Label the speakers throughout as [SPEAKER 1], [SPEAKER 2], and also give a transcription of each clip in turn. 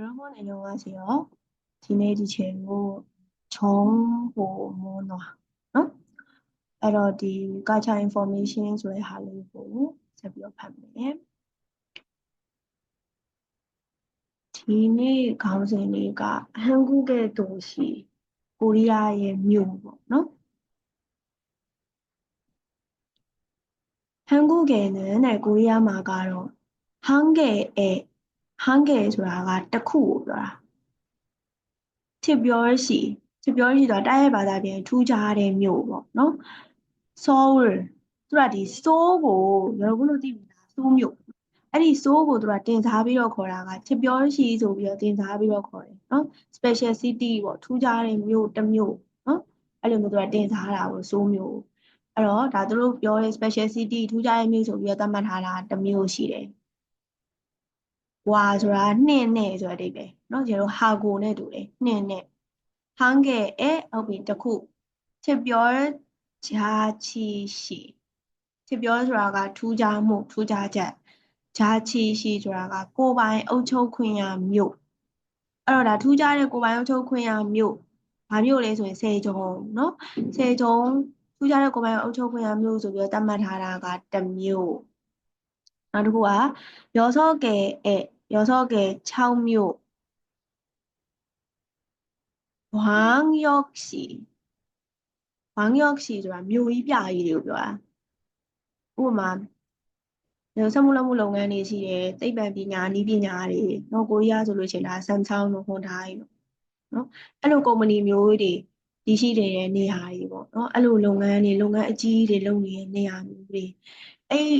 [SPEAKER 1] 여러분 안녕하세요. 디네디 제목 정보문화 응? 바로 디 가차 인포메이션 소의 할리고 제비어 판매 디네 강선이가 한국의 도시 코리아의 묘고 응? 한국에는 알고리아마가로 한 개의 ဟန်ဂေဆိုတာကတစ်ခုကိုပြောတာတစ်ပြောရှိတစ်ပြောရှိတော့တိုင်းရဲ့ဘာသာပြန်ထူးခြားတဲ့မြို့ပေါ့နော် Seoul သူကဒီ Seoul ကိုရောဘုလို့သိပြီလား Seoul မြို့အဲ့ဒီ Seoul ကိုသူကတင်စားပြီးတော့ခေါ်တာကတစ်ပြောရှိဆိုပြီးတော့တင်စားပြီးတော့ခေါ်တယ်နော် special city ပေါ့ထူးခြားတဲ့မြို့တစ်မြို့နော်အဲ့လိုမျိုးသူကတင်စားတာပေါ့ Seoul မြို့အဲ့တော့ဒါသူတို့ပြောတဲ့ special city ထူးခြားတဲ့မြို့ဆိုပြီးတော့သတ်မှတ်ထားတာတစ်မြို့ရှိတယ် ဝါဆိုတာနှင့်နဲ့ဆိုတဲ့အဓိပ္ပာယ်เนาะကျတော့ဟာကိုနဲ့တူတယ်နှင့်နဲ့ဟန်ကဲအဲဟုတ်ပြီတခုချစ်ပြောဂျာချီရှိချစ်ပြောဆိုတာကထူးခြားမှုထူးခြားချက်ဂျာချီရှိဆိုတာကကိုပိုင်အုပ်ချုပ်ခွင့်ရမြို့အဲ့တော့ဒါထူးခြားတဲ့ကိုပိုင်အုပ်ချုပ်ခွင့်ရမြို့ဘာမြို့လဲဆိုရင်စေဂျုံเนาะစေဂျုံထူးခြားတဲ့ကိုပိုင်အုပ်ချုပ်ခွင့်ရမြို့ဆိုပြီးတော့သတ်မှတ်ထားတာကတမြို့နောက်တစ်ခုကရောစောကဲအဲ ရောစောကဲ6မြို့ဝမ်ယော့စီဝမ်ယော့စီဆိုတာမြို့ကြီးပြကြီးတွေကိုပြောတာဥပမာစက်မှုလုပ်မှုလုပ်ငန်းတွေရှိတယ်သိပ္ပံပညာနည်းပညာတွေနော်ကိုရီးယားဆိုလို့ရှိရင်ဒါဆမ်ချောင်းတို့ဟွန်ဒိုင်းတို့နော်အဲ့လိုကုမ္ပဏီမျိုးတွေဒီရှိတဲ့နေရာတွေပေါ့နော်အဲ့လိုလုပ်ငန်းတွေလုပ်ငန်းအကြီးတွေလုပ်နေတဲ့နေရာမျိုးတွေအဲ့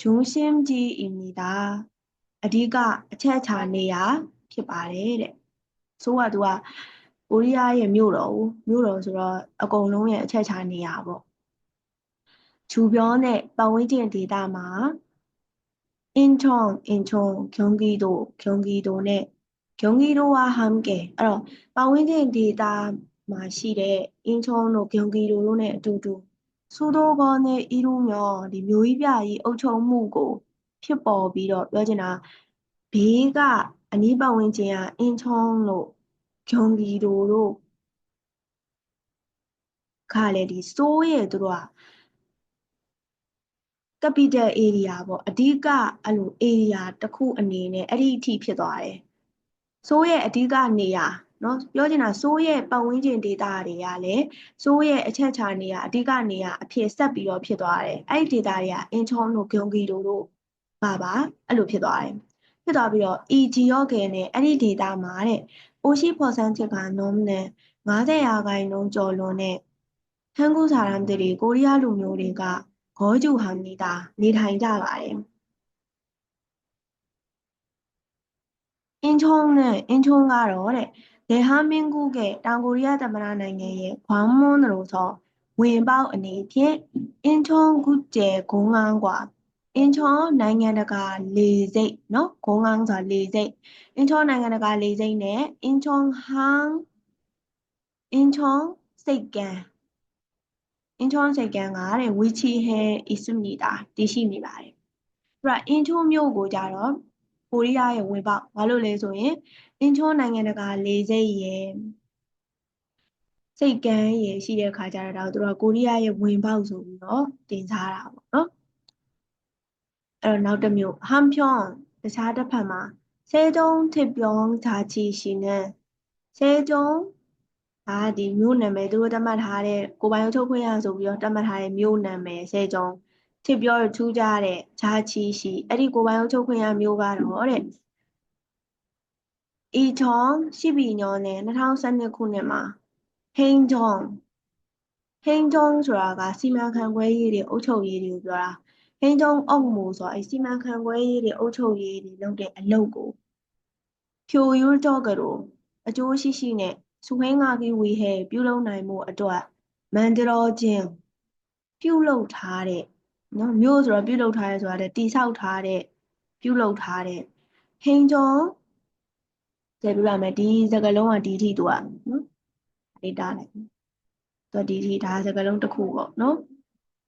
[SPEAKER 1] 중심지입니다အဓိကအချက်အခြာနေရာဖြစ်ပါတယ်တဲ့ဆိုးကသူကကိုရီးယားရဲ့မြို့တော်ကိုမြို့တော်ဆိုတော့အကုန်လုံးရဲ့အချက်အခြာနေရာပေါ့ဂျူပြောနဲ့ပတ်ဝန်းကျင်ဒေသမှာအင်ချွန်အင်ချွန်ဂုံဂီတိုဂုံဂီတိုနဲ့ဂုံဂီတိုဝါဟမ်ကေအဲ့တော့ပတ်ဝန်းကျင်ဒေသမှာရှိတဲ့အင်ချွန်တို့ဂုံဂီတိုတို့နဲ့အတူတူ စုသောကောနဲ့ဤလူမျိုးဒီမျိုးကြီးပြကြီးအုပ်ချုပ်မှုကို ဖြစ်ပေါ်ပြီးတော့ပြောချင်တာဘေးကအနီးပတ်ဝန်းကျင်ကအင်းချုံလို့ဂျုံဂီတို့တို့ခါလေဒီစိုးရဲ့တို့က capital area ပေါ့အဓိကအဲ့လို area တစ်ခုအနေနဲ့အဲ့ဒီအထိဖြစ်သွားတယ်။စိုးရဲ့အဓိကနေရာ နော်ပြောချင်တာဆိုးရဲ့ပတ်ဝန်းကျင်ဒေတာတွေကလည်းဆိုးရဲ့အချက်ချာနေရအဓိကနေရအဖြစ်ဆက်ပြီးတော့ဖြစ်သွားတယ်အဲ့ဒီဒေတာတွေကအင်ချောတို့ဂုံဂီတို့တို့ပါပါအဲ့လိုဖြစ်သွားတယ်ဖြစ်သွားပြီးတော့ EG ရောဂယ်နဲ့အဲ့ဒီဒေတာမှာတဲ့အိုရှိဖော်ဆန်းချက်ကနုံးနဲ့90ရာခိုင်နှုန်းကျော်လွန်တဲ့ထန်းကူစာရမ်းတွေကိုရီးယားလူမျိုးတွေကဂေါ်ဂျူဟာမီတာနေထိုင်ကြပါတယ်အင်ချုံနဲ့အင်ချုံကတော့တဲ့ ဒေဟာမင်းကူကတောင်ကိုရီးယားသမ္မတနိုင်ငံရဲ့ခွမ်မွန်းတို့ဆိုဝင်ပေါက်အနေဖြင့်အင်ချုံကုကျဲဂုံငန်းกว่าအင်ချောနိုင်ငံတကာလေဆိပ်เนาะဂုံငန်းဆိုတာလေဆိပ်အင်ချောနိုင်ငံတကာလေဆိပ်နဲ့အင်ချောဟန်အင်ချောစိတ်ကံအင်ချောစိတ်ကံကတဲ့ဝီချီဟဲအစ်စုနေတာတည်ရှိနေပါတယ်အဲ့ဒါအင်ချောမြို့ကိုကြတော့ကိုရီးယားရဲ့ဝင်ပေါက်ဘာလို့လဲဆိုရင် အင်းချောနိုင်ငံတကာလေဆိပ်ရယ်စိတ်ကန်းရယ်ရှိတဲ့အခါကျတော့သူတို့ကကိုရီးယားရဲ့ဝင်ပေါက်ဆိုပြီးတော့တင်စားတာပေါ့နော်အဲ့တော့နောက်တစ်မျိုးဟမ်ဖြွန်တခြားတစ်ဖက်မှာဆဲတုံးတစ်ပြောင်းဓာချီရှင်နဲ့ဆဲတုံးဒါဒီမြို့နာမည်သူတို့တတ်မှတ်ထားတဲ့ကိုပိုင်ထုတ်ခွင့်ရဆိုပြီးတော့တတ်မှတ်ထားတဲ့မြို့နာမည်ဆဲတုံးထစ်ပြောရထူးကြတဲ့ဂျာချီရှိအဲ့ဒီကိုပိုင်ထုတ်ခွင့်ရမျိုးကတော့တဲ့ အီချောင်းရှိပြီညောနဲ့2012ခုနှစ်မှာဟိန်းချောင်းဟိန်းချောင်းဆိုတာကစီမံခန့်ခွဲရေးတွေအုပ်ချုပ်ရေးတွေကိုပြောတာဟိန်းကျုံအုပ်မှုဆိုအဲ့စီမံခန့်ခွဲရေးတွေအုပ်ချုပ်ရေးတွေလုပ်တဲ့အလုပ်ကိုဖြိုယူတော့ကရိုအကျိုးရှိရှိနဲ့စုဝင်းငါကီဝီဟဲပြုလုပ်နိုင်မှုအတွက်မန္တရောချင်းပြုလုပ်ထားတဲ့နော်မြို့ဆိုတော့ပြုလုပ်ထားရဲဆိုတာတဲ့တိဆောက်ထားတဲ့ပြုလုပ်ထားတဲ့ဟင်းကျုံ ကြည့်ပြရမယ်ဒီစကလုံးကဒီထိသူကနော်လေးတားလိုက်သူကဒီထိဒါစကလုံးတစ်ခုပေါ့နော်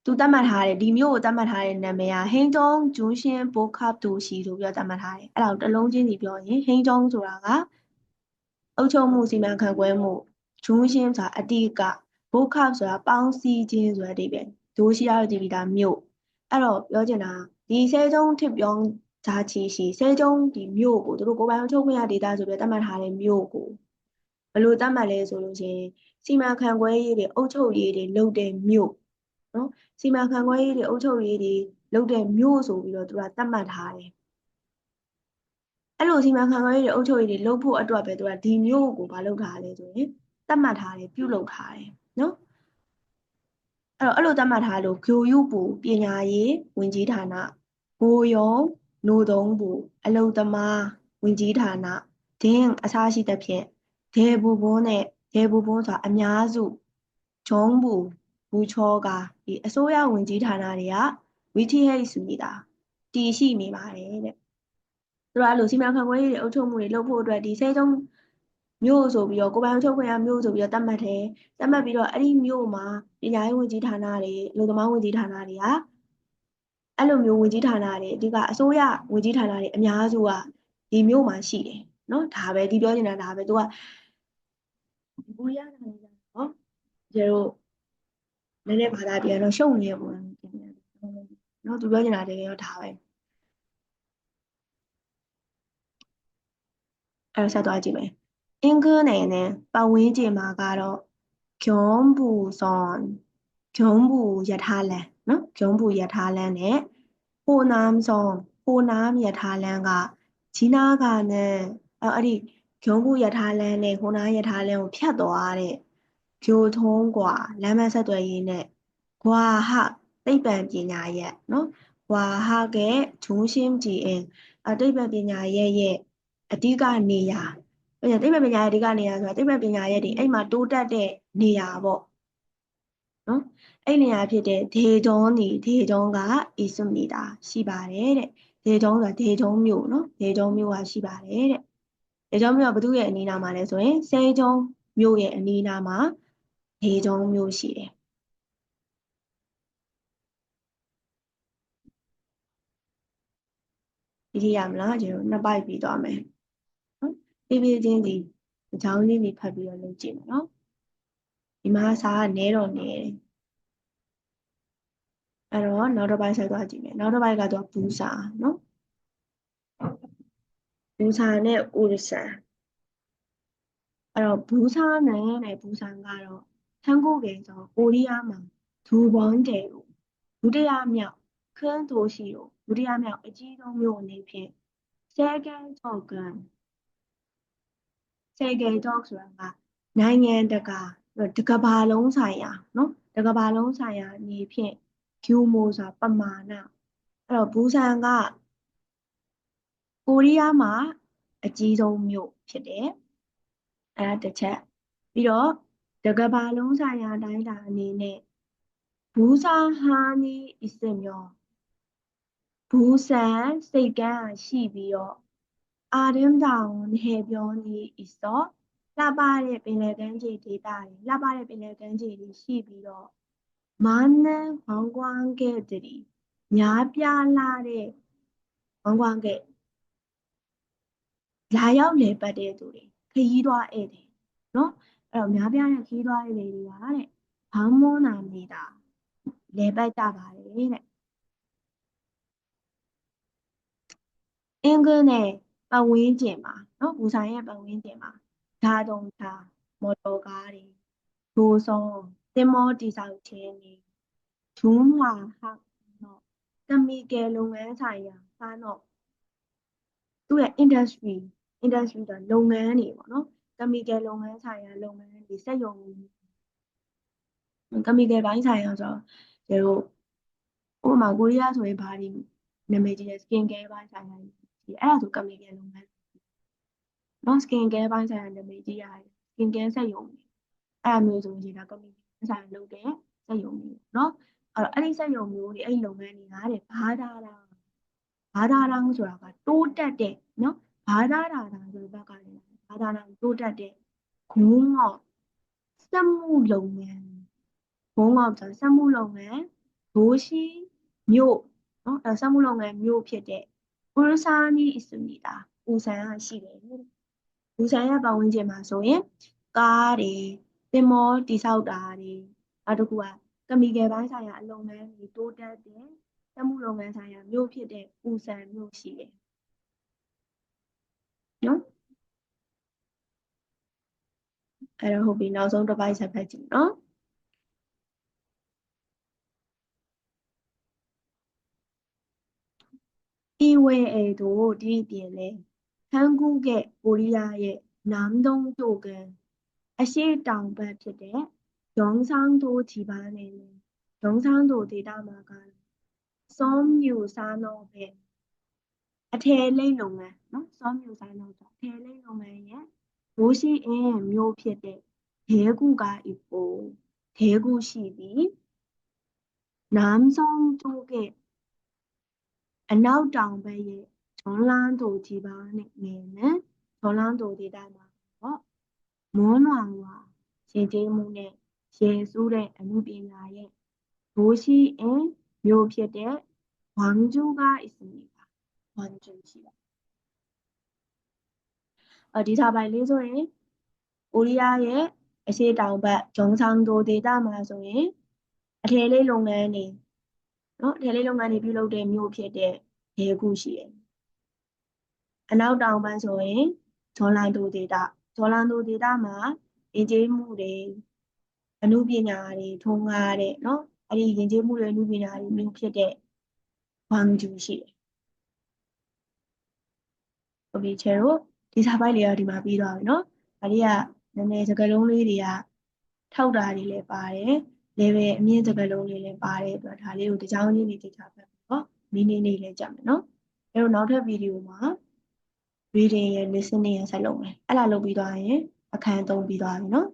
[SPEAKER 1] သူသတ်မှတ်ထားတယ်ဒီမျိုးကိုသတ်မှတ်ထားတဲ့နာမည်ကဟင်းကျုံဂျူးရှင်းဘိုခပ်တူရှိဆိုပြီးတော့သတ်မှတ်ထားတယ်အဲ့ဒါကိုတစ်လုံးချင်းစီပြောရင်ဟင်းကျုံဆိုတာကအုပ်ချုပ်မှုစီမံခန့်ခွဲမှုဂျူးရှင်းဆိုတာအတိကဘိုခပ်ဆိုတာပေါင်းစည်းခြင်းဆိုတဲ့အဓိပ္ပာယ်ဒိုးရှိရကြည့်ပြီးသားမြို့အဲ့တော့ပြောချင်တာဒီဆဲကျုံထစ်ပြော င်းဓာချီရှိဆဲကျုံဒီမြို့ကိုသူတို့ကိုယ်ပိုင်အုပ်ချုပ်ခွင့်ရဒေသဆိုပြီးသတ်မှတ်ထားတဲ့မြို့ကိုဘယ်လိုသတ်မှတ်လဲဆိုလို့ရှိရင်စီမံခန့်ခွဲရေးတွေအုပ်ချုပ်ရေးတွေလုပ်တဲ့မြို့နော်စီမံခန့်ခွဲရေးတွေအုပ်ချုပ်ရေးတွေလုပ်တဲ့မြို့ဆိုပြီးတော့သူကသတ်မှတ်ထားတယ်အဲ့လိုစီမံခန့်ခွဲရေးတွေအုပ်ချုပ်ရေးတွေလုပ်ဖို့အတွက်ပဲသူကဒီမြို့ကိုမလုပ်ထားလဲဆိုရင်သတ်မှတ်ထားတယ်ပြုလုပ်ထားတယ်နော်အဲ့တော့အဲ့လိုသတ်မှတ်ထားလို့ဂြိုလ်ယူပူပညာရေးဝင်ကြီးဌာနဘိုးယုံ နိုသုံးပူအလုံသမားဝင်ကြီးဌာနဒင်းအစားရှိသဖြင့်ဒေဘူဘုံနဲ့ဒေဘူဘုံဆိုတာအများစုဂျုံဘူဘူချောကဒီအစိုးရဝင်ကြီးဌာနတွေကဝီတီဟိတ်စုနေတာတည်ရှိနေပါတယ်တဲ့သူကအဲ့လိုစီမံခန့်ခွဲရေးတွေအုပ်ချုပ်မှုတွေလုပ်ဖို့အတွက်ဒီစေတုံးမြို့ဆိုပြီးတော့ကိုပိုင်ချုပ်ခွင့်ရမြို့ဆိုပြီးတော့သတ်မှတ်တယ်သတ်မှတ်ပြီးတော့အဲ့ဒီမြို့မှာပညာရေးဝန်ကြီးဌာနတွေလူသမားဝန်ကြီးဌာနတွေက အဲ့လိုမျိုးဝန်ကြီးဌာနတွေအဓိကအစိုးရဝန်ကြီးဌာနတွေအများစုကဒီမြို့မှာရှိတယ်နော်ဒါပဲဒီပြောနေတာဒါပဲသူကဘူရတာနေတာနော်ကျတော့နည်းနည်းဘာသာပြန်တော့ရှုံနေရပုံစံဖြစ်နေတယ်နော်သူပြောနေတာတကယ်တော့ဒါပဲအဲ့ဆက်သွားကြည့်မယ်အင်္ဂနယ်နဲ့ပတ်ဝန်းကျင်မှာကတော့ဂုံးဘူဇွန်ဂုံးဘူယထာလန် နော်ဂျုံဘူယထာလန်းနဲ့ပိုနမ်ဆောင်ပိုနာမယထာလန်းကဂျီနာကနဲ့အဲ့ဒီဂျုံဘူယထာလန်းနဲ့ဟိုနာယထာလန်းကိုဖြတ်သွားတဲ့ဂျိုထုံးကွာလမ်းမဆက်သွယ်ရေးနဲ့ဂွာဟသိပ္ပံပညာရဲ့နော်ဂွာဟကဂျုံရှင်းဂျီအင်အသိပ္ပံပညာရဲ့ရဲ့အဓိကနေရာအဲ့ဒါသိပ္ပံပညာရဲ့အဓိကနေရာဆိုတာသိပ္ပံပညာရဲ့ဒီအဲ့မှာတိုးတက်တဲ့နေရာပေါ့ နော်အဲ့နေရာဖြစ်တဲ့ဒေဂျုံဒီဒေဂျုံကဣစုမီတာရှိပါတယ်တဲ့ဒေဂျုံဆိုတာဒေဂျုံမြို့နော်ဒေဂျုံမြို့ကရှိပါတယ်တဲ့ဒေဂျုံမြို့ကဘသူရဲ့အနီးနားမှာလဲဆိုရင်စေဂျုံမြို့ရဲ့အနီးနားမှာဒေဂျုံမြို့ရှိတယ်ဒီရမလားကျွန်တော်နှစ်ပိုက်ပြီးသွားမယ်နော်ပြေးပြေးချင်းဒီအကြောင်းလေးတွေဖတ်ပြီးတော့လုပ်ကြည့်မယ်နော် ဒီမှာစာကနဲတော့နဲတယ်အဲ့တော့နောက်တစ်ပိုင်းဆက်သွားကြည့်မယ်နောက်တစ်ပိုင်းကတော့ဘူစာနော်ဘူစာနဲ့ဥရဆန်အဲ့တော့ဘူစာနဲ့နဲ့ဘူဆန်ကတော့ထန်းကိုကေဆိုကိုရီးယားမှာဒူဘွန်တဲကိုဒုတိယမြောက်ခန်းတိုရှိကိုဒုတိယမြောက်အကြီးဆုံးမြို့အနေဖြင့် second token ဆယ်ကယ်တော့ဆိုတာကနိုင်ငံတကာ တကဘာလုံးဆိုင်ရာနော်တကဘာလုံးဆိုင်ရာအနေဖြင့်ဂယူမိုဆိုတာပမာဏအဲ့တော့ဘူဆန်ကကိုရီးယားမှာအကြီးဆုံးမြို့ဖြစ်တယ်အဲ့ဒါတစ်ချက်ပြီးတော့တကဘာလုံးဆိုင်ရာတိုင်းတာအနေနဲ့ဘူဆာဟာနီအစ်စမြောဘူဆန်စိတ်ကန်းရှိပြီးတော့အာရင်းတောင်ဟေပြောနီအစ်စော လှပတဲ့ပင်လယ်ကမ်းခြေဒေသတွေလှပတဲ့ပင်လယ်ကမ်းခြေတွေရှိပြီးတော့မာနန်ဟောင်ကွမ်ကဲ့တည်းများပြားလာတဲ့ဟောင်ကွမ်ကဲ့လာရောက်လေပတ်တဲ့သူတွေခရီးသွားဧည့်သည်နော်အဲ့တော့များပြားတဲ့ခရီးသွားဧည့်သည်တွေကတဲ့ဘောင်းမွန်းနာနေတာလေပတ်ကြပါတယ်တဲ့အင်္ဂနဲ့ပတ်ဝန်းကျင်မှာနော်ဘူဆိုင်ရဲ့ပတ်ဝန်းကျင်မှာ ဓာတုံဓာမော်တော်ကားတွေဒိုဆောင်တင်မောတိဆောက်ခြင်းတွေဂျုံးမှာဟာနော်ကမီကယ်လုပ်ငန်းဆိုင်ရာဟာတော့သူ့ရဲ့ industry industry တော့လုပ်ငန်းတွေပေါ့နော်ကမီကယ်လုပ်ငန်းဆိုင်ရာလုပ်ငန်းတွေစက်ရုံကမီကယ်ပိုင်းဆိုင်ရာဆိုတော့ကျတို့ဥပမာကိုရီးယားဆိုရင်ဘာဒီနာမည်ကြီးတဲ့ skin care ပိုင်းဆိုင်ရာကြီးအဲ့ဒါဆိုကမီကယ်လုပ်ငန်း နော် skin care ဘိုင်းဆိုင်ရာနာမည်ကြီးရတယ် skin care စက်ရုံတွေအဲ့အမျိုးဆိုရင်ဒါ community ဆိုင်ရာလုပ်တဲ့စက်ရုံတွေနော်အဲ့တော့အဲ့ဒီစက်ရုံမျိုးတွေအဲ့ဒီလုပ်ငန်းတွေကတဲ့ဘာသာတာဘာသာတာဆိုတာကတိုးတက်တဲ့နော်ဘာသာတာတာဆိုတဲ့ဘက်ကလည်းဘာသာတာတိုးတက်တဲ့ဂုံးငေါ့စက်မှုလုပ်ငန်းဂုံးငေါ့ဆိုစက်မှုလုပ်ငန်းဒိုးရှိမြို့နော်အဲစက်မှုလုပ်ငန်းမြို့ဖြစ်တဲ့ဥရစာနီအစုနေတာဦးဆန်ကရှိတယ် ဦးဆန်ရဲ့ပတ်ဝန်းကျင်မှာဆိုရင်ကားတွေသင်္ဘောတိဆောက်တာတွေနောက်တစ်ခုကကမီကယ်ပိုင်းဆိုင်ရာအလုပ်ငန်းတွေတိုးတက်တဲ့စက်မှုလုပ်ငန်းဆိုင်ရာမြို့ဖြစ်တဲ့ဦးဆန်မြို့ရှိတယ်နော်အဲ့တော့ဟုတ်ပြီနောက်ဆုံးတစ်ပိုင်းဆက်ဖက်ကြည့်နော်ဤဝဲအေတို့ဒီပြင်လေ ဟန်ကူကကိုရီးယားရဲ့နမ်ဒုံတို့ကအရှိတောင်ဘက်ဖြစ်တဲ့ယောင်ဆောင်တို့ဂျီပါနေလေယောင်ဆောင်တို့ဒေတာမှာကစောမြူစားတော့ပဲအထည်လိမ့်လုပ်ငန်းနော်စောမြူစားတော့အထည်လိမ့်လုပ်ငန်းရဲ့ဘိုးရှိအင်းမျိုးဖြစ်တဲ့ဒေကူကဤပိုဒေကူရှိသည်南성쪽에အနောက်တောင်ဘက်ရဲ့ ဂျွန်လန်းတို့ဒီပါနဲ့နေနဲ့ဂျွန်လန်းတို့ဒေသမှာပေါ့မွန်းလွန်ဝါရှင်ကျေးမှုနဲ့ရေစူးတဲ့အမှုပညာရဲ့ဘိုးရှိအင်းမျိုးဖြစ်တဲ့ဝမ်ကျူက있습니다ဝမ်ကျူရှိပါအဒီထားပိုင်းလေးဆိုရင်ကိုရီးယားရဲ့အရှေ့တောင်ဘက်ဂျုံဆောင်တို့ဒေသမှာဆိုရင်အထည်လေးလုပ်ငန်းတွေနော်အထည်လေးလုပ်ငန်းတွေပြုလုပ်တဲ့မြို့ဖြစ်တဲ့ဒေခုရှိတယ် အနောက်တောင်ဘက်ဆိုရင်ဂျော်လန်တိုဒေတာဂျော်လန်တိုဒေတာမှာယဉ်ကျေးမှုတွေအမှုပညာတွေထုံးကားတဲ့နော်အဲ့ဒီယဉ်ကျေးမှုတွေအမှုပညာတွေမျိုးဖြစ်တဲ့ဝမ်ဂျူရှိတယ်ဟုတ်ပြီချေတို့ဒီစာပိုက်လေးကဒီမှာပြီးသွားပြီနော်ဒါလေးကနည်းနည်းစကားလုံးလေးတွေကထောက်တာတွေလည်းပါတယ် level အမြင့်စကားလုံးလေးလည်းပါတယ်အတွက်ဒါလေးကိုတကြောင်ချင်းနေတိထားဖတ်ပြီးတော့မီနီနေလေးကြမယ်နော်အဲတော့နောက်ထပ်ဗီဒီယိုမှာ reading ရဲ့ listening ရဲ့ဆက်လုပ်မယ်အဲ့လာလုပ်ပြီးသွားရင်အခန်းသုံးပြီးသွားပြီနော်